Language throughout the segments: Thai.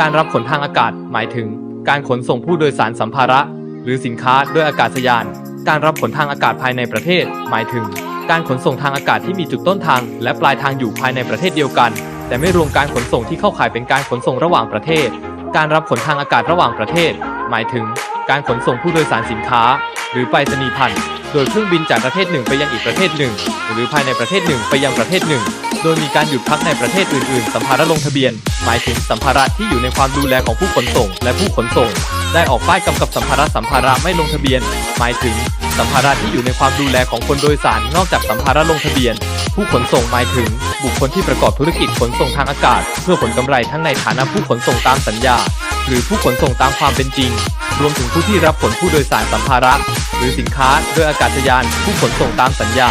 การรับขนทางอากาศหมายถึง การขนส่งผู้โดยสารสัมภาระ หรือสินค้าด้วยอากาศยาน การรับขนทางอากาศภายในประเทศ หมายถึง การขนส่งทางอากาศที่มีจุดต้นทาง และปลายทางอยู่ภายในประเทศเดียวกัน แต่ไม่รวมการขนส่งที่เข้าข่ายเป็นการขนส่งระหว่างประเทศ การรับขนทางอากาศระหว่างประเทศ หมายถึง การขนส่งผู้โดยสารสินค้า หรือไปรษณีย์พันธ์ โดยเครื่องบินจากประเทศหนึ่งไปยังอีกประเทศหนึ่ง หรือภายในประเทศหนึ่งไปยังประเทศหนึ่ง โดยมีการหยุดพักในประเทศอื่น ๆ สัมภาระลงทะเบียน หมายถึงสัมภาระที่อยู่ในความดูแลของผู้ขนส่ง และผู้ขนส่ง ได้ออกป้ายกำกับสัมภาระสัมภาระไม่ลงทะเบียน หมายถึงสัมภาระที่อยู่ในความดูแลของคนโดยสาร นอกจากสัมภาระลงทะเบียน ผู้ขนส่งหมายถึง บุคคลที่ประกอบธุรกิจขนส่งทางอากาศ เพื่อผลกำไรทั้งในฐานะผู้ขนส่งตามสัญญา หรือผู้ขนส่งตามความเป็นจริง รวมถึงผู้ที่รับขนผู้โดยสารสัมภาระ หรือสินค้าโดยอากาศยาน ผู้ขนส่งตามสัญญา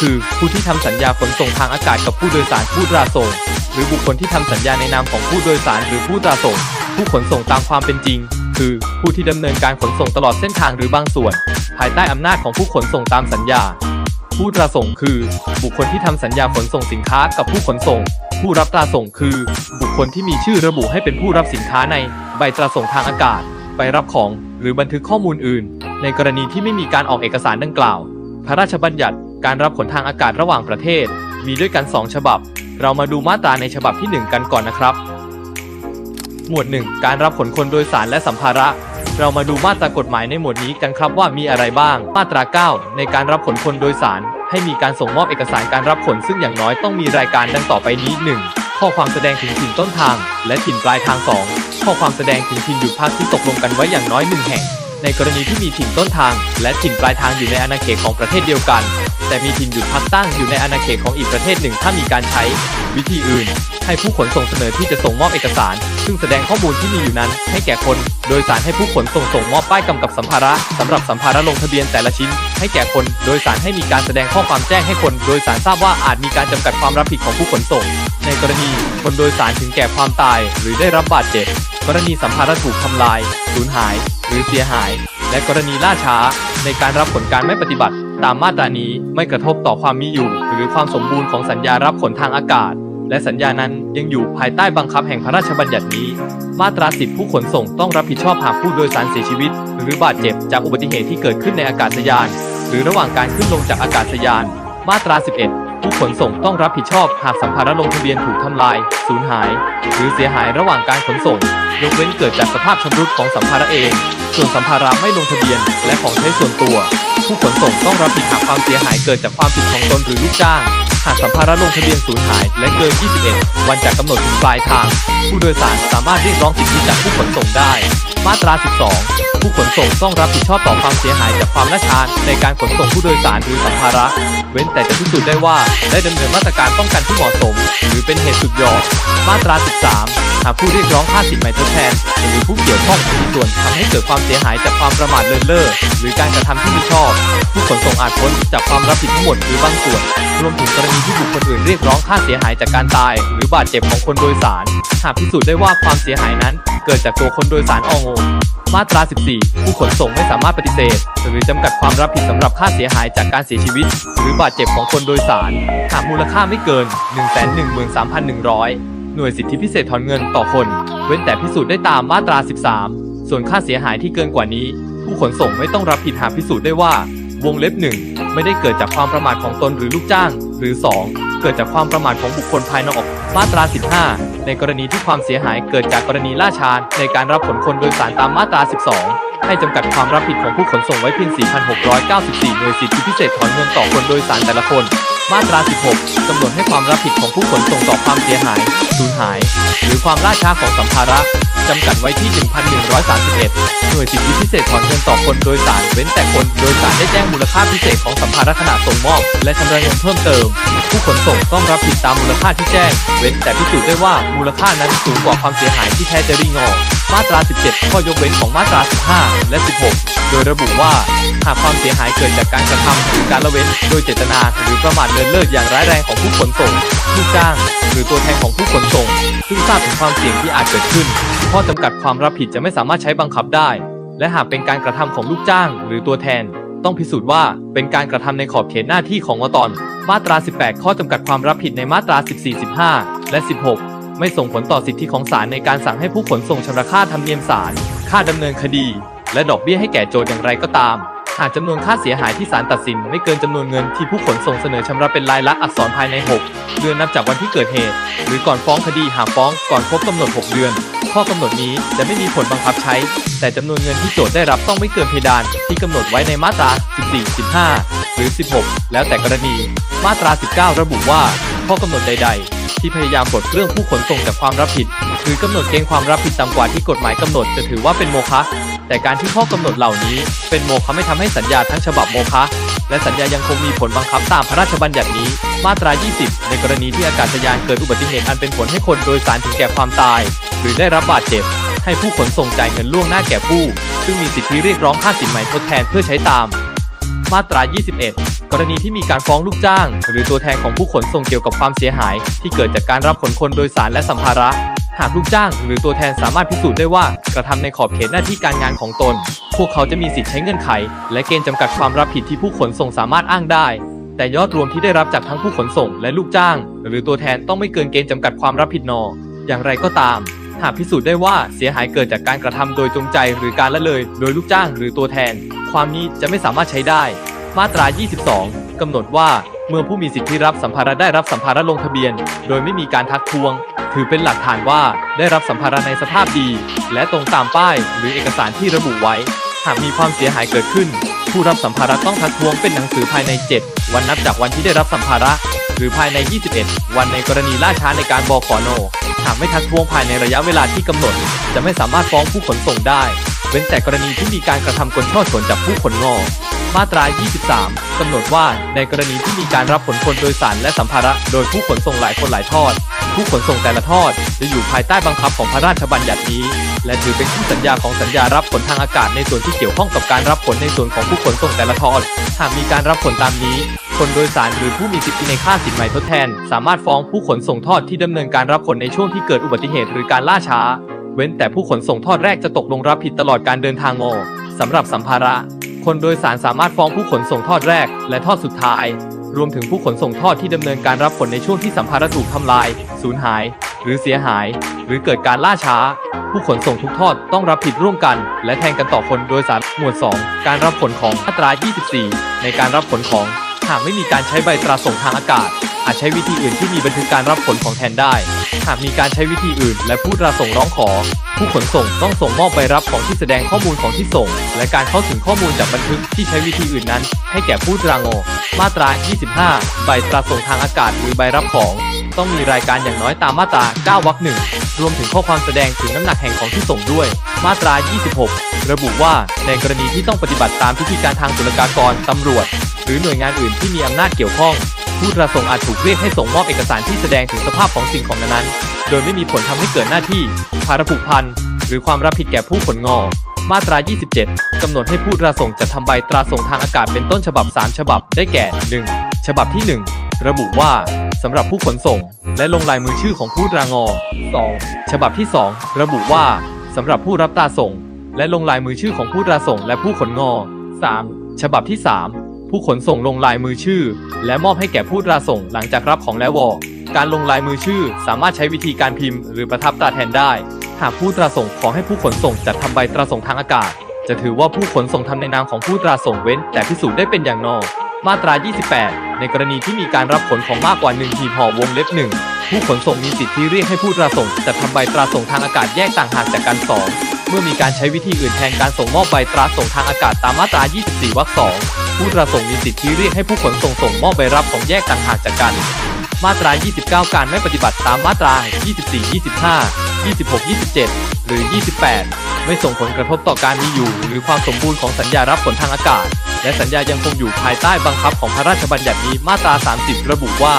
คือผู้ที่ทำสัญญาขนส่งทางอากาศกับผู้โดยสารผู้ตราส่ง หรือบุคคลที่ทำสัญญาในนามของผู้โดยสารหรือผู้ตราส่ง ผู้ขนส่งตามความเป็นจริง คือผู้ที่ดำเนินการขนส่งตลอดเส้นทางหรือบางส่วน ภายใต้อำนาจของผู้ขนส่งตามสัญญา ผู้ตราส่งคือ บุคคลที่ทำสัญญาขนส่งสินค้ากับผู้ขนส่ง ผู้รับตราส่งคือ บุคคลที่มีชื่อระบุให้เป็นผู้รับสินค้าในใบตราส่งทางอากาศไปรับของหรือบันทึกข้อมูลอื่น ในกรณีที่ไม่มีการออกเอกสารดังกล่าว พระราชบัญญัติการรับขนทางอากาศระหว่างประเทศ มีด้วยกัน 2 ฉบับ เรามาดูมาตราในฉบับที่ 1 กันก่อนนะครับ หมวด 1 การรับขนคนโดยสารและสัมภาระ เรามาดูมาตรากฎหมายในหมวดนี้กันครับว่ามีอะไรบ้าง มาตรา 9 ในการรับขนคนโดยสาร ให้มีการส่งมอบเอกสารการรับผลซึ่งอย่างน้อยต้องมีรายการดังต่อไปนี้ 1. ข้อความแสดงถึงถิ่นต้นทาง และถิ่นปลายทาง 2. ข้อความแสดงถึงถิ่นหยุดพักที่ตกลงกันไว้อย่างน้อยหนึ่งแห่ง ในกรณีที่มีถิ่นต้นทาง และถิ่นปลายทางอยู่ในอาณาเขตของประเทศเดียวกัน แต่มีถิ่นหยุดพักตั้งอยู่ในอาณาเขตของอีกประเทศหนึ่งถ้ามีการใช้ วิธีอื่น ให้ผู้ขนส่งเสนอที่จะส่งมอบเอกสาร ซึ่งแสดงข้อมูลที่มีอยู่นั้น ให้แก่คน โดยสารให้ผู้ขนส่งส่งมอบป้ายกำกับสัมภาระสำหรับสัมภาระลงทะเบียนแต่ละชิ้น ให้แก่คน โดยสารให้มีการแสดงข้อความแจ้งให้คน โดยสารทราบว่าอาจมีการจำกัดความรับผิดของผู้ขนส่ง ในกรณีคนโดยสารถึงแก่ความตาย หรือได้รับบาดเจ็บ กรณีสัมภาระถูกทำลาย สูญหาย หรือเสียหาย และกรณีล่าช้า ในการรับผลการไม่ปฏิบัติ ตามมาตรานี้ไม่กระทบต่อความมีอยู่ หรือความสมบูรณ์ของสัญญารับขนทางอากาศ และสัญญานั้นยังอยู่ภายใต้บังคับแห่งพระราชบัญญัตินี้ มาตราสิบผู้ขนส่งต้องรับผิดชอบหากผู้โดยสารเสียชีวิต หรือบาดเจ็บจากอุบัติเหตุที่เกิดขึ้นในอากาศยาน หรือระหว่างการขึ้นลงจากอากาศยาน มาตรา 11 ผู้ขนส่งต้องรับผิดชอบหากสัมภาระลงทะเบียนถูกทำลาย สูญหาย หรือเสียหายระหว่างการขนส่ง ยกเว้นเกิดจากสภาพชำรุดของสัมภาระเอง ส่วนสัมภาระไม่ลงทะเบียน และของใช้ส่วนตัว ผู้ขนส่งต้องรับผิดหากความเสียหายเกิดจากความผิดของตนหรือลูกจ้าง หากสัมภาระลงทะเบียนสูญหาย และเกิน 21 วันจากกำหนดถึงปลายทาง ผู้โดยสารสามารถเรียกร้องสิทธิจากผู้ขนส่งได้ มาตรา 12 ผู้ขนส่งต้องรับผิดชอบต่อความเสียหายจากความล่าช้าในการขนส่งผู้โดยสารหรือสัมภาระ เว้นแต่จะพิสูจน์ได้ว่าได้ดำเนินมาตรการป้องกันที่เหมาะสม หรือเป็นเหตุสุดยอด มาตรา 13 หากผู้เรียกร้องค่าสินใหม่ทดแทน หรือผู้เกี่ยวข้องมีส่วนทำให้เกิดความเสียหายจากความประมาทเลินเล่อหรือการกระทำที่ไม่ชอบ ผู้ขนส่งอาจพ้นจากความรับผิดทั้งหมดหรือบางส่วน รวมถึงกรณีที่บุคคลอื่นเรียกร้องค่าเสียหายจากการตาย หรือบาดเจ็บของคนโดยสาร หากพิสูจน์ได้ว่าความเสียหายนั้น เกิดจากตัวคนโดยสารอองงมาตรา 14ผู้ขนส่งไม่สามารถปฏิเสธ หรือจำกัดความรับผิดสำหรับค่าเสียหายจากการเสียชีวิต หรือบาดเจ็บของคนโดยสาร หากมูลค่าไม่เกิน 113,100 หน่วยสิทธิพิเศษถอนเงินต่อคน เว้นแต่พิสูจน์ได้ตามมาตรา 13 ส่วนค่าเสียหายที่เกินกว่านี้ ผู้ขนส่งไม่ต้องรับผิดหากพิสูจน์ได้ว่า วงเล็บ1ไม่ได้เกิดจากความประมาทของตนหรือลูกจ้าง หรือ 2 เกิดจากความประมาทของบุคคลภายนอกมาตรา 15 ในกรณีที่ความเสียหายเกิดจากกรณีล่าช้าในการรับผลคนโดยสารตามมาตรา 12ให้จำกัดความรับผิดของผู้ขนส่งไว้เพียง 4,694 หน่วยสิทธิพิเศษถอนเงินต่อคนโดยสารแต่ละคน มาตรา 16 กำหนดให้ความรับผิดของผู้ขนส่งต่อความเสียหาย สูญหาย หรือความล่าช้าของสัมภาระจำกัดไว้ที่ 1,131 หน่วยสิทธิพิเศษถอนเงินต่อคนโดยสาร เว้นแต่คนโดยสารได้แจ้งมูลค่าพิเศษของสัมภาระขณะส่งมอบ และชำระเงินเพิ่มเติม ผู้ขนส่งต้องรับผิดตามมูลค่าที่แจ้ง เว้นแต่พิสูจน์ได้ว่ามูลค่านั้นสูงกว่าความเสียหายที่แท้จริงออก มาตรา 17 ข้อยกเว้นของมาตรา 15 และ 16 โดยระบุว่า หากความเสียหายเกิดจากการกระทำหรือการละเว้น โดยเจตนาหรือประมาทเลินเล่ออย่างร้ายแรงของผู้ขนส่งลูกจ้าง หรือตัวแทนของผู้ขนส่ง ซึ่งทราบถึงความเสี่ยงที่อาจเกิดขึ้น ข้อจำกัดความรับผิดจะไม่สามารถใช้บังคับได้ และหากเป็นการกระทำของลูกจ้าง หรือตัวแทน ต้องพิสูจน์ว่าเป็นการกระทำในขอบเขตหน้าที่ของอตอน มาตรา 18 ข้อจำกัดความรับผิดในมาตรา 14 15 และ 16 ไม่ส่งผลต่อสิทธิของศาลในการสั่งให้ผู้ขนส่งชำระค่าธรรมเนียมศาลค่าดำเนินคดี และดอกเบี้ยให้แก่โจทย์อย่างไรก็ตาม หากจำนวนค่าเสียหายที่ศาลตัดสิน ไม่เกินจำนวนเงินที่ผู้ขนส่งเสนอชำระเป็นลายลักษณ์อักษรภายใน 6 เดือนนับจากวันที่เกิดเหตุ หรือก่อนฟ้องคดีหากฟ้องก่อนครบกำหนด 6 เดือน ข้อกำหนดนี้จะไม่มีผลบังคับใช้ แต่จำนวนเงินที่โจทย์ได้รับต้องไม่เกินเพดาน ที่กำหนดไว้ในมาตรา 14 15 หรือ 16 แล้วแต่กรณี มาตรา 19 ระบุว่า ข้อกำหนดใด ๆ ที่พยายามปลดเรื่องผู้ขนส่งจากความรับผิด หรือกำหนดเกณฑ์ความรับผิดต่ำกว่าที่กฎหมายกำหนดจะถือว่าเป็นโมฆะแต่การที่ข้อกำหนดเหล่านี้ เป็นโมฆะไม่ทำให้สัญญาทั้งฉบับโมฆะและสัญญายังคงมีผลบังคับตามพระราชบัญญัตินี้ มาตรา 20 ในกรณีที่อากาศยานเกิดอุบัติเหตุอันเป็นผลให้คนโดยสารถึงแก่ความตาย หรือได้รับบาดเจ็บ ให้ผู้ขนส่งจ่ายเงินล่วงหน้าแก่ผู้ ซึ่งมีสิทธิเรียกร้องค่าสินไหมทดแทนเพื่อใช้ตาม มาตรา 21 กรณีที่มีการฟ้องลูกจ้าง หรือตัวแทนของผู้ขนส่งเกี่ยวกับความเสียหาย ที่เกิดจากการรับขนคนโดยสารและสัมภาระ หากลูกจ้าง หรือตัวแทนสามารถพิสูจน์ได้ว่ากระทำในขอบเขตหน้าที่การงานของตน พวกเขาจะมีสิทธิ์ใช้เงื่อนไข และเกณฑ์จำกัดความรับผิดที่ผู้ขนส่งสามารถอ้างได้ แต่ยอดรวมที่ได้รับจากทั้งผู้ขนส่งและลูกจ้าง หรือตัวแทนต้องไม่เกินเกณฑ์จำกัดความรับผิดนอ อย่างไรก็ตามหากพิสูจน์ได้ว่าเสียหายเกิดจากการกระทำโดยจงใจหรือการละเลย โดยลูกจ้างหรือตัวแทน ความนี้จะไม่สามารถใช้ได้ มาตรา 22 กำหนดว่าเมื่อผู้มีสิทธิรับสัมภาระได้รับสัมภาระลงทะเบียน โดยไม่มีการทักท้วง ถือเป็นหลักฐานว่าได้รับสัมภาระในสภาพดี และตรงตามป้ายหรือเอกสารที่ระบุไว้ หากมีความเสียหายเกิดขึ้น ผู้รับสัมภาระต้องทักท้วงเป็นหนังสือภายใน 7 วันนับจากวันที่ได้รับสัมภาระ หรือภายใน 21 วันในกรณีล่าช้าในการบขอนหากไม่ทักท้วงภายในระยะเวลาที่กำหนด จะไม่สามารถฟ้องผู้ขนส่งได้ เว้นแต่กรณีที่มีการกระทำกลช่อฉนจากผู้ขนงอ มาตรา 23 กำหนดว่าในกรณีที่มีการรับขนคนโดยสารและสัมภาระ โดยผู้ขนส่งหลายคนหลายทอด ผู้ขนส่งแต่ละทอด จะอยู่ภายใต้บังคับของพระราชบัญญัตินี้ และถือเป็นคู่สัญญาของสัญญารับขนทางอากาศในส่วนที่เกี่ยวข้องกับการรับขนในส่วนของผู้ขนส่งแต่ละทอด หากมีการรับขนตามนี้ คนโดยสารหรือผู้มีสิทธิในค่าสินไหมทดแทน สามารถฟ้องผู้ขนส่งทอดที่ดำเนินการรับขนในช่วงที่เกิดอุบัติเหตุหรือการล่าช้า เว้นแต่ผู้ขนส่งทอดแรกจะตกลงรับผิดตลอดการเดินทางงอสำหรับสัมภาระ คนโดยสารสามารถฟ้องผู้ขนส่งทอดแรก และทอดสุดท้าย รวมถึงผู้ขนส่งทอดที่ดำเนินการรับผลในช่วงที่สัมภาระถูกทำลาย สูญหาย หรือเสียหาย หรือเกิดการล่าช้า ผู้ขนส่งทุกทอดต้องรับผิดร่วมกัน และแทงกันต่อคนโดยสารหมวด 2 การรับผลของมาตรา 24 ในการรับผลของ หากไม่มีการใช้ใบตราส่งทางอากาศ อาจใช้วิธีอื่นที่มีบันทึกการรับผลของแทนได้ หากมีการใช้วิธีอื่น และผู้ตราส่งร้องขอ ผู้ขนส่งต้องส่งมอบใบรับของที่แสดงข้อมูลของที่ส่ง และการเข้าถึงข้อมูลจากบันทึกที่ใช้วิธีอื่นนั้น ให้แก่ผู้ตรางอมาตรา 25 ใบตราส่งทางอากาศหรือใบรับของ ต้องมีรายการอย่างน้อยตามมาตรา 9 วรรคหนึ่งรวมถึงข้อความแสดงถึงน้ำหนักแห่งของที่ส่งด้วย มาตรา 26 ระบุว่าในกรณีที่ต้องปฏิบัติตามพิธีการทางศุลกากรตำรวจ หรือหน่วยงานอื่นที่มีอำนาจเกี่ยวข้อง ผู้ประสงค์อาจถูกเรียกให้ส่งมอบเอกสารที่แสดงถึงสภาพของสิ่งของนั้น โดยไม่มีผลทำให้เกิดหน้าที่ภาระผูกพันหรือความรับผิดแก่ผู้ขนงอ มาตรา 27 กำหนดให้ผู้ประสงค์จัดทำใบตราส่งทางอากาศเป็นต้นฉบับ 3 ฉบับได้แก่ 1. ฉบับที่ 1 ระบุว่าสำหรับผู้ขนส่ง และลงลายมือชื่อของผู้ตรางอ 2. ฉบับที่ 2 ระบุว่าสำหรับผู้รับตราส่ง และลงลายมือชื่อของผู้ตราส่งและผู้ขนงอ 3. ฉบับที่ 3 ผู้ขนส่งลงลายมือชื่อ และมอบให้แก่ผู้ตราส่งหลังจากรับของแล้ววอการลงลายมือชื่อ สามารถใช้วิธีการพิมพ์ หรือประทับตราแทนได้ หากผู้ตราส่งขอให้ผู้ขนส่งจัดทำใบตราส่งทางอากาศ จะถือว่าผู้ขนส่งทำในนามของผู้ตราส่งเว้น แต่พิสูจน์ได้เป็นอย่างนอกมาตรา 28 ในกรณีที่มีการรับขนของมากกว่า1หีบห่อวงเล็บ1ผู้ขนส่งมีสิทธิเรียกให้ผู้ตราส่งจัดทำใบตราส่งทางอากาศแยกต่างหากจากกันสองเมื่อมีการใช้วิธีอื่นแทนการส่งมอบใบตราส่งทางอากาศตามมาตรา 24 วรรค 2 ผู้ตราส่งมีสิทธิเรียกให้ผู้ขนส่งส่งมอบใบรับของแยกต่างหากจากกัน มาตรา 29 การไม่ปฏิบัติตามมาตรา 24 25 26 27 หรือ 28 ไม่ส่งผลกระทบต่อการมีอยู่ หรือความสมบูรณ์ของสัญญารับผลทางอากาศ และสัญญายังคงอยู่ภายใต้บังคับของพระราชบัญญัตินี้มาตรา 30 ระบุว่า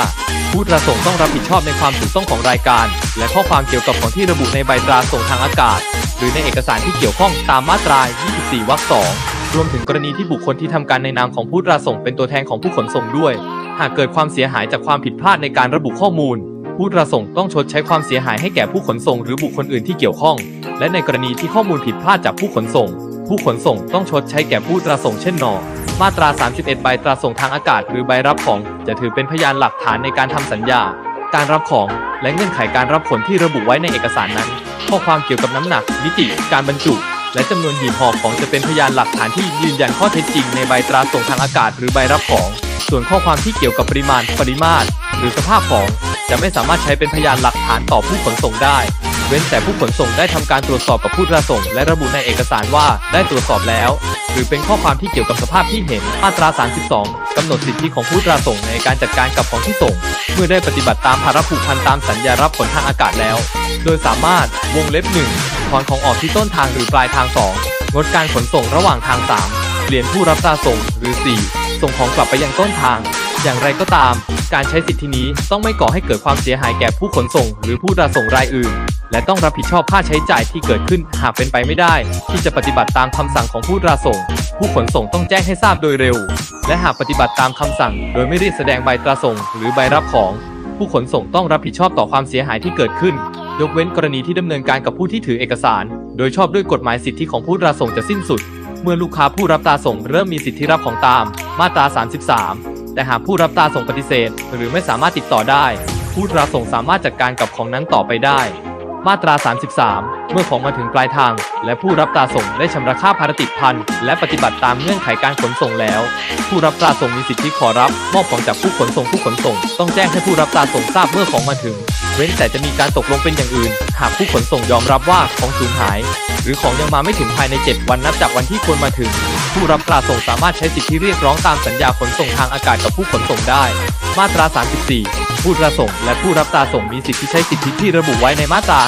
ผู้ประสงค์ต้องรับผิดชอบในความถูกต้องของรายการ และข้อความเกี่ยวกับของที่ระบุในใบตราส่งทางอากาศ หรือในเอกสารที่เกี่ยวข้องตามมาตรา 24 วรรค 2 รวมถึงกรณีที่บุคคลที่ทำการในนามของผู้ระส่งเป็นตัวแทนของผู้ขนส่งด้วย หากเกิดความเสียหายจากความผิดพลาดในการระบุข้อมูล ผู้ระส่งต้องชดใช้ความเสียหายให้แก่ผู้ขนส่งหรือบุคคลอื่นที่เกี่ยวข้อง และในกรณีที่ข้อมูลผิดพลาดจากผู้ขนส่ง ผู้ขนส่งต้องชดใช้แก่ผู้ระส่งเช่นนอมาตรา 31 ใบตราส่งทางอากาศหรือใบรับของ จะถือเป็นพยานหลักฐานในการทำสัญญา การรับของ และเงื่อนไขการรับผลที่ระบุไว้ในเอกสารนั้น ข้อความเกี่ยวกับน้ำหนักมิติการบรรจุ และจำนวนหีบห่อของจะเป็นพยานหลักฐานที่ยืนยันข้อเท็จจริงในใบตราส่งทางอากาศหรือใบรับของ ส่วนข้อความที่เกี่ยวกับปริมาณ ปริมาตร หรือสภาพของ จะไม่สามารถใช้เป็นพยานหลักฐานต่อผู้ขนส่งได้ เว้นแต่ผู้ขนส่งได้ทำการตรวจสอบกับผู้รับส่ง และระบุในเอกสารว่าได้ตรวจสอบแล้ว หรือเป็นข้อความที่เกี่ยวกับสภาพที่เห็นมาตรา 32กำหนดสิทธิของผู้รับส่งในการจัดการกับของที่ส่ง เมื่อได้ปฏิบัติตามภาระผูกพันตามสัญญารับผลทางอากาศแล้ว โดยสามารถวงเล็บ1 ถอนของออกที่ต้นทางหรือปลายทาง 2 งดการขนส่งระหว่างทาง 3เปลี่ยนผู้รับตาส่งหรือ 4 ส่งของกลับไปยังต้นทาง อย่างไรก็ตาม การใช้สิทธินี้ต้องไม่ก่อให้เกิดความเสียหายแก่ผู้ขนส่ง หรือผู้รับส่งรายอื่น และต้องรับผิดชอบค่าใช้จ่ายที่เกิดขึ้นหากเป็นไปไม่ได้ ที่จะปฏิบัติตามคำสั่งของผู้รับส่ง ผู้ขนส่งต้องแจ้งให้ทราบโดยเร็ว และหากปฏิบัติตามคำสั่ง โดยไม่รีบแสดงใบตราส่ง หรือใบรับของ ผู้ขนส่งต้องรับผิดชอบต่อความเสียหายที่เกิดขึ้น ยกเว้นกรณีที่ดำเนินการกับผู้ที่ถือเอกสาร โดยชอบด้วยกฎหมายสิทธิของผู้รับส่งจะสิ้นสุด เมื่อลูกค้าผู้รับตาส่งเริ่มมีสิทธิรับของตาม มาตรา 33 แต่หากผู้รับตาส่งปฏิเสธ หรือไม่สามารถติดต่อได้ ผู้รับส่งสามารถจัดการกับของนั้นต่อไปได้ มาตรา 33 เมื่อของมาถึงปลายทาง และผู้รับตาส่งได้ชำระค่าภารติพันและปฏิบัติตามเงื่อนไขการขนส่งแล้ว ผู้รับตาส่งมีสิทธิขอรับ มอบของจากผู้ขนส่งผู้ขนส่ง ต้องแจ้งให้ผู้รับตาส่งทราบเมื่อของมาถึง เว้นแต่จะมีการตกลงเป็นอย่างอื่น หากผู้ขนส่งยอมรับว่าของสูญหาย หรือของยังมาไม่ถึงภายใน 7 วันนับจากวันที่ควรมาถึง ผู้รับตราส่งสามารถใช้สิทธิเรียกร้องตามสัญญาขนส่งทางอากาศกับผู้ขนส่งได้ มาตรา 34 ผู้รับส่งและผู้รับตราส่งมีสิทธิใช้สิทธิที่ระบุไว้ในมาตรา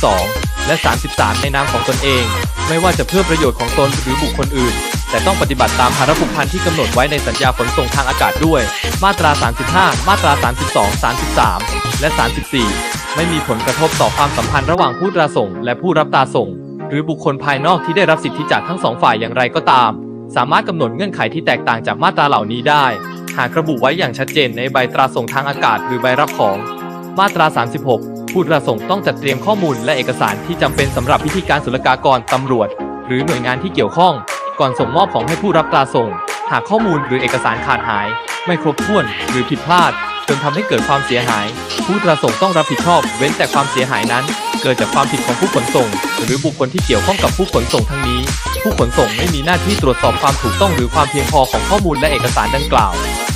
32 และ 33 ในนามของตนเอง ไม่ว่าจะเพื่อประโยชน์ของตนหรือบุคคลอื่น แต่ต้องปฏิบัติตามภาระผูกพันที่กำหนดไว้ในสัญญาขนส่งทางอากาศด้วย มาตรา 35 มาตรา 32 33 และ 34 ไม่มีผลกระทบต่อความสัมพันธ์ระหว่างผู้ตรับส่ง และผู้รับตราส่ง หรือบุคคลภายนอกที่ได้รับสิทธิจากทั้งสองฝ่ายอย่างไรก็ตาม สามารถกำหนดเงื่อนไขที่แตกต่างจากมาตราเหล่านี้ได้ หากระบุไว้อย่างชัดเจนในใบตราส่งทางอากาศหรือใบรับของ มาตรา 36 ผู้ประสงต้องจัดเตรียมข้อมูลและเอกสารที่จำเป็นสำหรับพิธีการศุลกากรตำรวจ หรือหน่วยงานที่เกี่ยวข้อง ก่อนส่งมอบของให้ผู้รับตราส่ง หากข้อมูลหรือเอกสารขาดหาย ไม่ครบถ้วนหรือผิดพลาด จนทำให้เกิดความเสียหาย ผู้ประส่งต้องรับผิดชอบ เว้นแต่ความเสียหายนั้น เกิดจากความผิดของผู้ขนส่ง หรือบุคคลที่เกี่ยวข้องกับผู้ขนส่งทั้งนี้ ผู้ขนส่งไม่มีหน้าที่ตรวจสอบความถูกต้องหรือความเพียงพอของข้อมูลและเอกสารดังกล่าว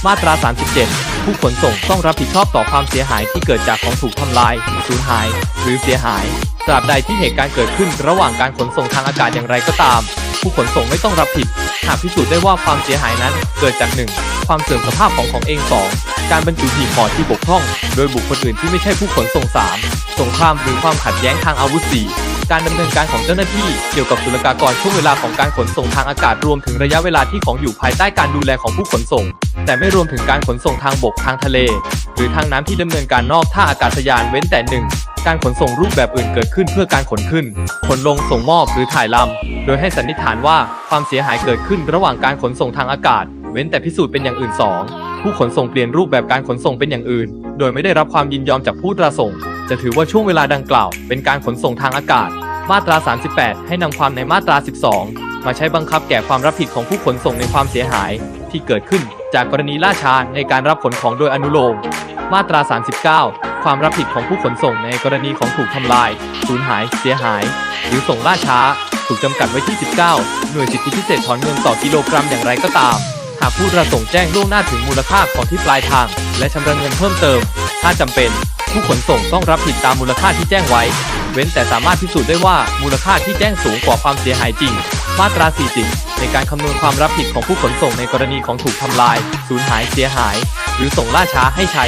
มาตรา 37 ผู้ขนส่งต้องรับผิดชอบต่อความเสียหายที่เกิดจากของถูกทำลาย สูญหาย หรือเสียหาย ตราบใดที่เหตุการณ์เกิดขึ้นระหว่างการขนส่งทางอากาศอย่างไรก็ตาม ผู้ขนส่งไม่ต้องรับผิด หากพิสูจน์ได้ว่าความเสียหายนั้นเกิดจาก 1. ความเสื่อมสภาพของของเอง 2. การบรรจุหีบห่อที่บกพร่อง โดยบุคคลอื่นที่ไม่ใช่ผู้ขนส่ง 3. สงครามหรือความขัดแย้งทางอาวุธ 4. การดำเนินการของเจ้าหน้าที่เกี่ยวกับศุลกากรช่วงเวลาของการขนส่งทางอากาศรวมถึงระยะเวลาที่ของอยู่ภายใต้การดูแลของผู้ขนส่ง แต่ไม่รวมถึงการขนส่งทางบกทางทะเล หรือทางน้ำที่ดำเนินการนอกท่าอากาศยานเว้นแต่หนึ่ง การขนส่งรูปแบบอื่นเกิดขึ้นเพื่อการขนขึ้น ขนลงส่งมอบหรือถ่ายลำ โดยให้สันนิษฐานว่าความเสียหายเกิดขึ้นระหว่างการขนส่งทางอากาศ เว้นแต่พิสูจน์เป็นอย่างอื่น 2. ผู้ขนส่งเปลี่ยนรูปแบบการขนส่งเป็นอย่างอื่น โดยไม่ได้รับความยินยอมจากผู้ประสงค์จะถือว่าช่วงเวลาดังกล่าว เป็นการขนส่งทางอากาศ มาตรา 38 ให้นำความในมาตรา 12 มาใช้บังคับแก่ความรับผิดของผู้ขนส่งในความเสียหาย ที่เกิดขึ้นจากกรณีล่าช้าในการรับขนของโดยอนุโลม มาตรา 39 ความรับผิดของผู้ขนส่งในกรณีของถูกทำลาย สูญหาย เสียหาย หรือส่งล่าช้า ถูกจำกัดไว้ที่ 19 หน่วยสิทธิพิเศษถอนเงินต่อกิโลกรัมอย่างไรก็ตาม หากผู้ประสงค์แจ้งล่วงหน้าถึงมูลค่าของที่ปลายทาง และชำระเงินเพิ่มเติม ถ้าจำเป็น ผู้ขนส่งต้องรับผิดตามมูลค่าที่แจ้งไว้ เว้นแต่สามารถพิสูจน์ได้ว่ามูลค่าที่แจ้งสูงกว่าความเสียหายจริง มาตรา 40 ในการคำนวณความรับผิดของผู้ขนส่งในกรณีของถูกทำลาย สูญหายเสียหาย หรือส่งล่าช้าให้ใช้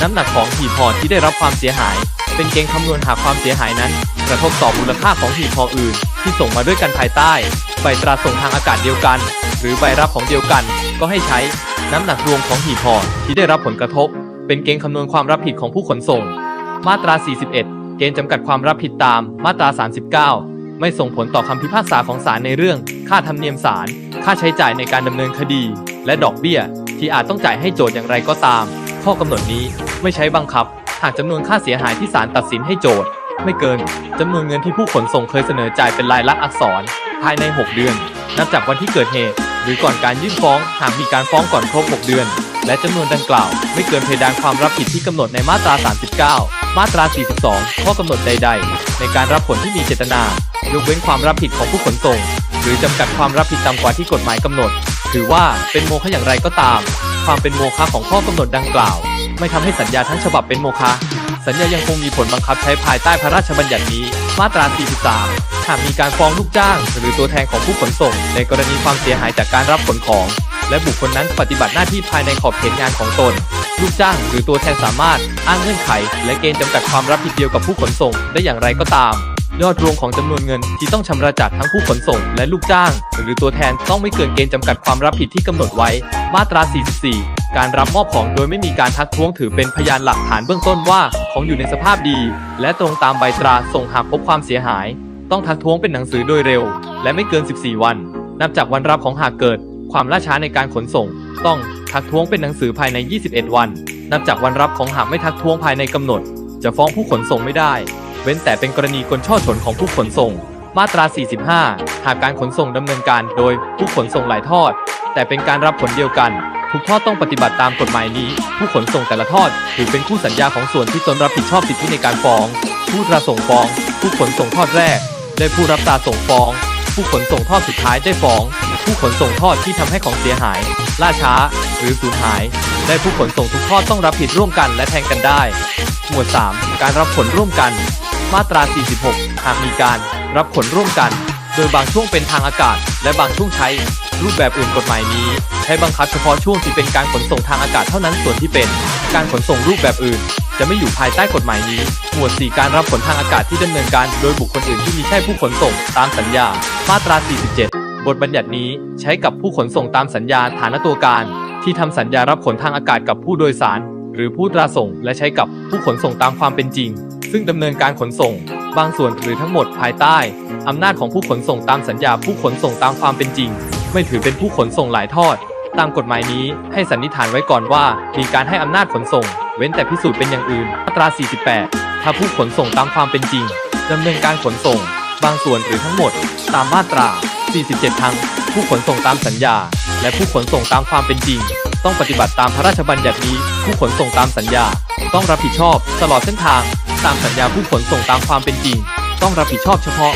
น้ำหนักของหีบห่อที่ได้รับความเสียหาย เป็นเกณฑ์คำนวณหากความเสียหายนั้น กระทบต่อมูลค่าของหีบห่ออื่น ที่ส่งมาด้วยกันภายใต้ ใบตราส่งทางอากาศเดียวกัน หรือใบรับของเดียวกัน ก็ให้ใช้ น้ำหนักรวมของหีบห่อที่ได้รับผลกระทบ เป็นเกณฑ์คำนวณความรับผิดของผู้ขนส่ง มาตรา 41 เกณฑ์จำกัดความรับผิดตาม มาตรา 39 ไม่ส่งผลต่อคำพิพากษาของศาลในเรื่อง ค่าธรรมเนียมศาล ค่าใช้จ่ายในการดำเนินคดี และดอกเบี้ย ที่อาจต้องจ่ายให้โจทย์อย่างไรก็ตาม ข้อกำหนดนี้ไม่ใช้บังคับ หากจำนวนค่าเสียหายที่ศาลตัดสินให้โจทย์ ไม่เกินจำนวนเงินที่ผู้ขนส่งเคยเสนอจ่ายเป็นลายลักษณ์อักษร ภายใน 6 เดือน นับจากวันที่เกิดเหตุ หรือก่อนการยื่นฟ้อง หากมีการฟ้องก่อนครบ 6 เดือน และจำนวนดังกล่าว ไม่เกินเพดานความรับผิดที่กำหนดในมาตรา 39 มาตรา 42 ข้อกำหนดใด ๆ ในการรับผลที่มีเจตนายกเว้นความรับผิดของผู้ขนส่ง หรือจำกัดความรับผิดต่ำกว่าที่กฎหมายกำหนด ถือว่าเป็นโมฆะอย่างไรก็ตาม ความเป็นโมฆะของข้อกำหนดดังกล่าว ไม่ทำให้สัญญาทั้งฉบับเป็นโมฆะสัญญายังคงมีผลบังคับใช้ภายใต้พระราชบัญญัตินี้ มาตรา 43 หากมีการฟ้องลูกจ้าง หรือตัวแทนของผู้ขนส่ง ในกรณีความเสียหายจากการรับขนของ และบุคคลนั้นปฏิบัติหน้าที่ภายในขอบเขตงานของตน ลูกจ้างหรือตัวแทนสามารถ อ้างเงื่อนไข และเกณฑ์จำกัดความรับผิดเดียวกับผู้ขนส่ง ได้อย่างไรก็ตาม ยอดรวมของจำนวนเงินที่ต้องชำระจากทั้งผู้ขนส่ง และลูกจ้าง หรือตัวแทนต้องไม่เกินเกณฑ์จำกัดความรับผิดที่กำหนดไว้ มาตรา 44การรับมอบของโดยไม่มีการทักท้วงถือเป็นพยานหลักฐานเบื้องต้นว่า ของอยู่ในสภาพดี และตรงตามใบตราส่งหากพบความเสียหาย ต้องทักท้วงเป็นหนังสือโดยเร็ว และไม่เกิน 14 วัน นับจากวันรับของหากเกิด ความล่าช้าในการขนส่ง ต้องทักท้วงเป็นหนังสือภายใน 21 วัน นับจากวันรับของหากไม่ทักท้วงภายในกำหนด จะฟ้องผู้ขนส่งไม่ได้ เว้นแต่เป็นกรณีกลช่อฉนของผู้ขนส่ง มาตรา 45 หากการขนส่งดำเนินการโดยผู้ขนส่งหลายทอด แต่เป็นการรับผลเดียวกันทุกทอดต้องปฏิบัติตามกฎหมายนี้ ผู้ขนส่งแต่ละทอดถือเป็นคู่สัญญาของส่วนที่ตนรับผิดชอบสิทธิในการฟ้อง ผู้ตราส่งฟ้อง ผู้ขนส่งทอดแรก ได้ผู้รับตราส่งฟ้อง ผู้ขนส่งทอดสุดท้ายได้ฟ้อง ผู้ขนส่งทอดที่ทำให้ของเสียหาย ล่าช้า หรือสูญหาย ได้ผู้ขนส่งทุกทอดต้องรับผิดร่วมกันและแทงกันได้ หมวด 3 การรับผลร่วมกัน มาตรา 46 หากมีการรับผลร่วมกัน โดยบางช่วงเป็นทางอากาศ และบางช่วงใช้ รูปแบบอื่นกฎหมายนี้ ใช้บังคับเฉพาะช่วงที่เป็นการขนส่งทางอากาศเท่านั้นส่วนที่เป็น การขนส่งรูปแบบอื่น จะไม่อยู่ภายใต้กฎหมายนี้ หมวด 4 การรับผลทางอากาศที่ดำเนินการโดยบุคคลอื่นที่มีใช่ผู้ขนส่งตามสัญญา มาตรา 47 บทบัญญัตินี้ใช้กับผู้ขนส่งตามสัญญาฐานตัวการ ที่ทำสัญญารับขนทางอากาศกับผู้โดยสาร หรือผู้ตราส่ง และใช้กับผู้ขนส่งตามความเป็นจริง ซึ่งดำเนินการขนส่ง บางส่วนหรือทั้งหมดภายใต้อำนาจของผู้ขนส่งตามสัญญาผู้ขนส่งตามความเป็นจริง ไม่ถือเป็นผู้ขนส่งหลายทอด ตามกฎหมายนี้ให้สันนิษฐานไว้ก่อนว่า มีการให้อำนาจขนส่ง เว้นแต่พิสูจน์เป็นอย่างอื่นมาตรา 48 ถ้าผู้ขนส่งตามความเป็นจริงดำเนินการขนส่ง บางส่วนหรือทั้งหมด ตามมาตรา 47 ทั้ง ผู้ขนส่งตามสัญญา และผู้ขนส่งตามความเป็นจริง ต้องปฏิบัติตามพระราชบัญญัตินี้ ผู้ขนส่งตามสัญญา ต้องรับผิดชอบตลอดเส้นทาง ตามสัญญาผู้ขนส่งตามความเป็นจริง ต้องรับผิดชอบเฉพาะ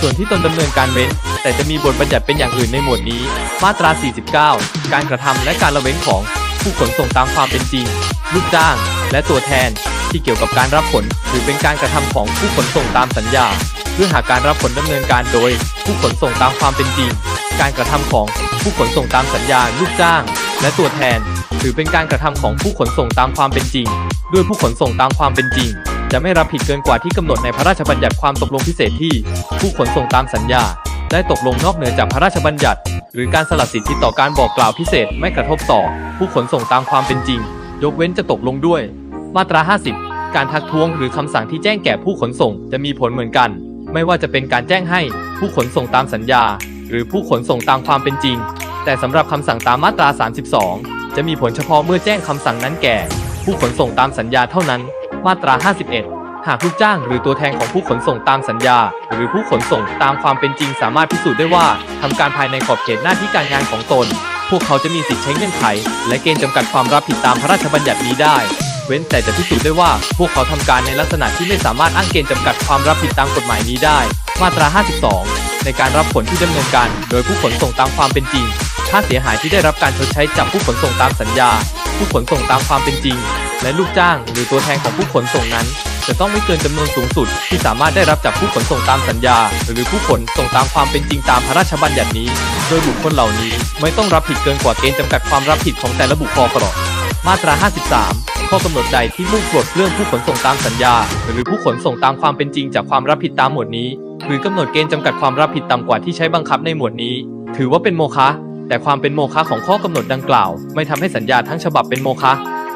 ส่วนที่ตนดำเนินการเว้น แต่จะมีบทบัญญัติเป็นอย่างอื่นในหมวดนี้ มาตรา 49 การกระทำและการละเว้นของผู้ขนส่งตามความเป็นจริง ลูกจ้าง และตัวแทนที่เกี่ยวกับการรับผลหรือเป็นการกระทำของผู้ขนส่งตามสัญญา เพื่อหาการรับผลดำเนินการโดย ผู้ขนส่งตามความเป็นจริง การกระทำของผู้ขนส่งตามสัญญา ลูกจ้าง และตัวแทน ถือเป็นการกระทำของผู้ขนส่งตามความเป็นจริง ด้วยผู้ขนส่งตามความเป็นจริง จะไม่รับผิดเกินกว่าที่กำหนดในพระราชบัญญัติความตกลงพิเศษที่ ผู้ขนส่งตามสัญญา ได้ตกลงนอกเหนือจากพระราชบัญญัติ หรือการสละสิทธิต่อการบอกกล่าวพิเศษไม่กระทบต่อ ผู้ขนส่งตามความเป็นจริง ยกเว้นจะตกลงด้วย มาตรา 50 การทักท้วงหรือคำสั่งที่แจ้งแก่ผู้ขนส่งจะมีผลเหมือนกัน ไม่ว่าจะเป็นการแจ้งให้ผู้ขนส่งตามสัญญา หรือผู้ขนส่งตามความเป็นจริง แต่สำหรับคำสั่งตามมาตรา 32 จะมีผลเฉพาะเมื่อแจ้งคำสั่งนั้นแก่ ผู้ขนส่งตามสัญญาเท่านั้น มาตรา 51 หากลูกจ้างหรือตัวแทนของผู้ขนส่งตามสัญญา หรือผู้ขนส่งตามความเป็นจริงสามารถพิสูจน์ได้ว่าทำการภายในขอบเขตหน้าที่การงานของตน พวกเขาจะมีสิทธิใช้เงื่อนไข และเกณฑ์จำกัดความรับผิดตามพระราชบัญญัตินี้ได้ เว้นแต่จะพิสูจน์ได้ว่าพวกเขาทำการในลักษณะที่ไม่สามารถอ้างเกณฑ์จำกัดความรับผิดตามกฎหมายนี้ได้ มาตรา 52 ในการรับผลที่ดำเนินการ โดยผู้ขนส่งตามความเป็นจริงค่าเสียหายที่ได้รับการชดใช้จากผู้ขนส่งตามสัญญา ผู้ขนส่งตามความเป็นจริง และลูกจ้าง หรือตัวแทนของผู้ขนส่งนั้น จะต้องไม่เกินจำนวนสูงสุด ที่สามารถได้รับจากผู้ขนส่งตามสัญญา หรือผู้ขนส่งตามความเป็นจริงตามพระราชบัญญัตินี้ โดยบุคคลเหล่านี้ไม่ต้องรับผิดเกินกว่าเกณฑ์จำกัดความรับผิดของแต่ละบุคคลกรอมาตรา 53 ข้อกำหนดใดที่มุ่งปลดเรื่องผู้ขนส่งตามสัญญา หรือผู้ขนส่งตามความเป็นจริงจากความรับผิดตามหมวดนี้ หรือกำหนดเกณฑ์จำกัดความรับผิดต่ำกว่าที่ใช้บังคับในหมวดนี้ ถือว่าเป็นโมฆะแต่ความเป็นโมฆะของข้อกำหนดดังกล่าว ไม่ทำให้สัญญาทั้งฉบับเป็นโมฆะ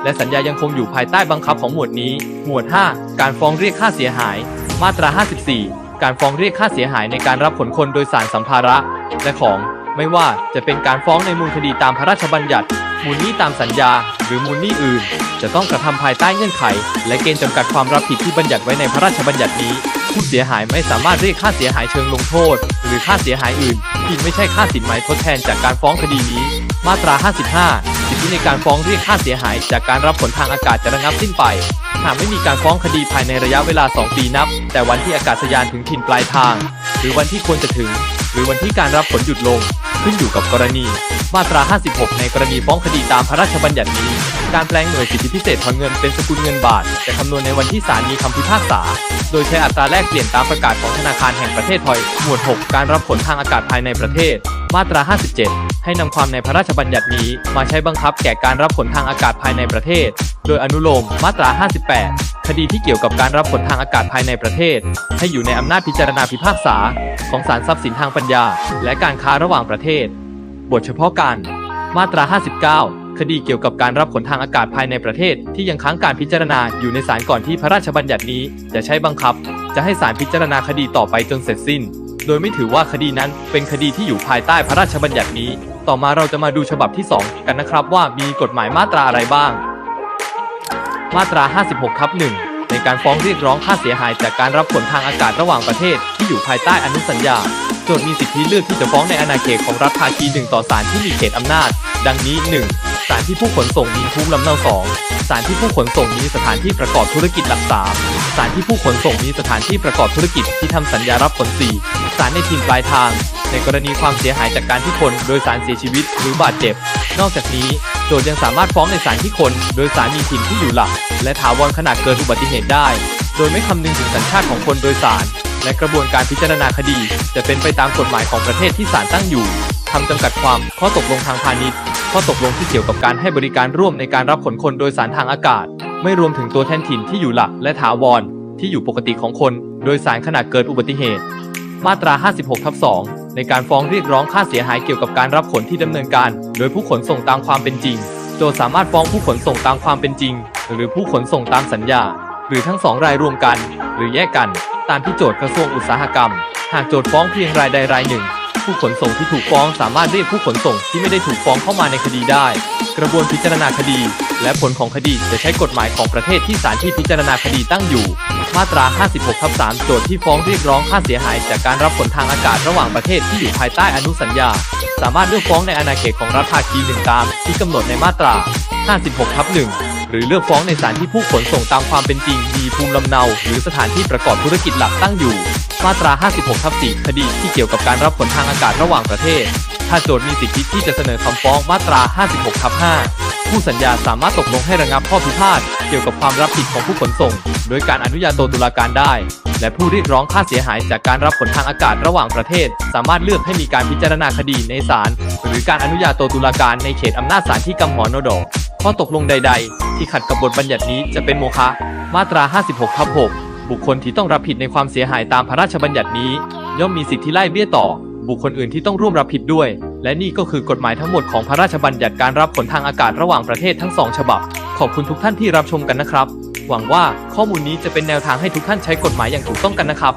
และสัญญายังคงอยู่ภายใต้บังคับของหมวดนี้ หมวด 5 การฟ้องเรียกค่าเสียหาย มาตรา 54 การฟ้องเรียกค่าเสียหายในการรับขนคนโดยสารสัมภาระ และของ ไม่ว่าจะเป็นการฟ้องในมูลคดีตามพระราชบัญญัติ มูลหนี้ตามสัญญา หรือมูลหนี้อื่น จะต้องกระทำภายใต้เงื่อนไข และเกณฑ์จำกัดความรับผิดที่บัญญัติไว้ในพระราชบัญญัตินี้ ผู้เสียหายไม่สามารถเรียกค่าเสียหายเชิงลงโทษ หรือค่าเสียหายอื่นที่ไม่ใช่ค่าสินไหมทดแทนจากการฟ้องคดีนี้ มาตรา 55 สิทธิในการฟ้องเรียกค่าเสียหาย จากการรับผลทางอากาศจะระงับสิ้นไป หากไม่มีการฟ้องคดีภายในระยะเวลา 2 ปีนับ แต่วันที่อากาศยานถึงถิ่นปลายทาง หรือวันที่ควรจะถึง หรือวันที่การรับผลหยุดลง ขึ้นอยู่กับกรณี มาตรา 56 ในกรณีฟ้องคดีตามพระราชบัญญัตินี้ การแปลงหน่วยสิทธิพิเศษถอนเงินเป็นสกุลเงินบาทจะคำนวณในวันที่ศาลมีคำพิพากษา โดยใช้อัตราแลกเปลี่ยนตามประกาศของธนาคารแห่งประเทศไทยหมวด 6 การรับผลทางอากาศภายในประเทศ มาตรา 57 ให้นำความในพระราชบัญญัตินี้ มาใช้บังคับแก่การรับผลทางอากาศภายในประเทศ โดยอนุโลมมาตรา 58 คดีที่เกี่ยวกับการรับผลทางอากาศภายในประเทศ ให้อยู่ในอำนาจพิจารณาพิพากษา ของศาลทรัพย์สินทางปัญญา และการค้าระหว่างประเทศ บทเฉพาะการ มาตรา 59 คดีเกี่ยวกับการรับผลทางอากาศภายในประเทศ ที่ยังค้างการพิจารณาอยู่ในศาลก่อนที่พระราชบัญญัตินี้จะใช้บังคับ จะให้ศาลพิจารณาคดีต่อไปจนเสร็จสิ้น โดยไม่ถือว่าคดีนั้นเป็นคดีที่อยู่ภายใต้พระราชบัญญัตินี้ ต่อมาเราจะมาดูฉบับที่ 2 กันนะครับว่ามีกฎหมายมาตราอะไรบ้าง มาตรา 56ทับ1ในการฟ้องเรียกร้องค่าเสียหายจากการรับผลทางอากาศระหว่างประเทศ ที่อยู่ภายใต้อนุสัญญาโจทย์มีสิทธิเลือกที่จะฟ้องในอาณาเขตของรัฐภาคีหนึ่งต่อศาลที่มีเขตอำนาจ ดังนี้ 1. ศาลที่ผู้ขนส่งมีภูมิลำเนา 2. ศาลที่ผู้ขนส่งมีสถานที่ประกอบธุรกิจหลัก 3. ศาลที่ผู้ขนส่งมีสถานที่ประกอบธุรกิจที่ทำสัญญารับผล 4. ศาลในถิ่นปลายทาง ในกรณีความเสียหายจากการที่คนโดยสารเสียชีวิตหรือบาดเจ็บ นอกจากนี้โจทย์ยังสามารถฟ้องในศาลที่คน โดยสารมีถิ่นที่อยู่หลัก และถาวรขณะเกิดอุบัติเหตุได้ โดยไม่คำนึงถึงสัญชาติของคนโดยสาร และกระบวนการพิจารณาคดี จะเป็นไปตามกฎหมายของประเทศที่ศาลตั้งอยู่คำจำกัดความข้อตกลงทางพาณิชย์ ข้อตกลงที่เกี่ยวกับการให้บริการร่วมในการรับขนคนโดยสารทางอากาศ ไม่รวมถึงตัวแทนถิ่นที่อยู่หลักและถาวร ที่อยู่ปกติของคน โดยสารขณะเกิดอุบัติเหตุ มาตรา 56ทับ2ในการฟ้องเรียกร้องค่าเสียหายเกี่ยวกับการรับขนที่ดำเนินการ โดยผู้ขนส่งตามความเป็นจริง โจสามารถฟ้องผู้ขนส่งตามความเป็นจริง หรือผู้ขนส่งตามสัญญา หรือทั้งสองรายรวมกัน หรือแยกกัน ตามที่โจทย์กระทรวงอุตสาหกรรม หากโจทย์ฟ้องเพียงรายใดรายหนึ่ง ผู้ขนส่งที่ถูกฟ้องสามารถเรียกผู้ขนส่งที่ไม่ได้ถูกฟ้องเข้ามาในคดีได้ กระบวนพิจารณาคดี และผลของคดีจะใช้กฎหมายของประเทศที่ศาลที่พิจารณาคดีตั้งอยู่ มาตรา 56ทับ3โจทย์ที่ฟ้องเรียกร้องค่าเสียหาย จากการรับผลทางอากาศระหว่างประเทศที่อยู่ภายใต้อนุสัญญา สามารถเลือกฟ้องในอาณาเขตของรัฐภาคีหนึ่งตาม ที่กำหนดในมาตรา 56ทับ1หรือเลือกฟ้องในศาลที่ผู้ขนส่งตามความเป็นจริง มีภูมิลำเนา หรือสถานที่ประกอบธุรกิจหลักตั้งอยู่ มาตรา 56ทับ4คดีที่เกี่ยวกับการรับผลทางอากาศระหว่างประเทศ ถ้าโจทย์มีสิทธิที่จะเสนอคำฟ้องมาตรา 56ทับ5ผู้สัญญาสามารถตกลงให้ระงับข้อพิพาทเกี่ยวกับความรับผิดของผู้ขนส่ง โดยการอนุญาโตตุลาการได้ และผู้เรียกร้องค่าเสียหายจากการรับผลทางอากาศระหว่างประเทศ สามารถเลือกให้มีการพิจารณาคดีในศาลหรือการอนุญาโตตุลาการในเขตอำนาจศาลที่กำหนดด ข้อตกลงใด ๆ ที่ขัดกับบทบัญญัตินี้จะเป็นโมฆะมาตรา 56ทับ6บุคคลที่ต้องรับผิดในความเสียหายตามพระราชบัญญัตินี้ ย่อมมีสิทธิไล่เบี้ยต่อ บุคคลอื่นที่ต้องร่วมรับผิดด้วย และนี่ก็คือกฎหมายทั้งหมดของพระราชบัญญัติการรับผลทางอากาศระหว่างประเทศทั้งสองฉบับ ขอบคุณทุกท่านที่รับชมกันนะครับ หวังว่าข้อมูลนี้จะเป็นแนวทางให้ทุกท่านใช้กฎหมายอย่างถูกต้องกันนะครับ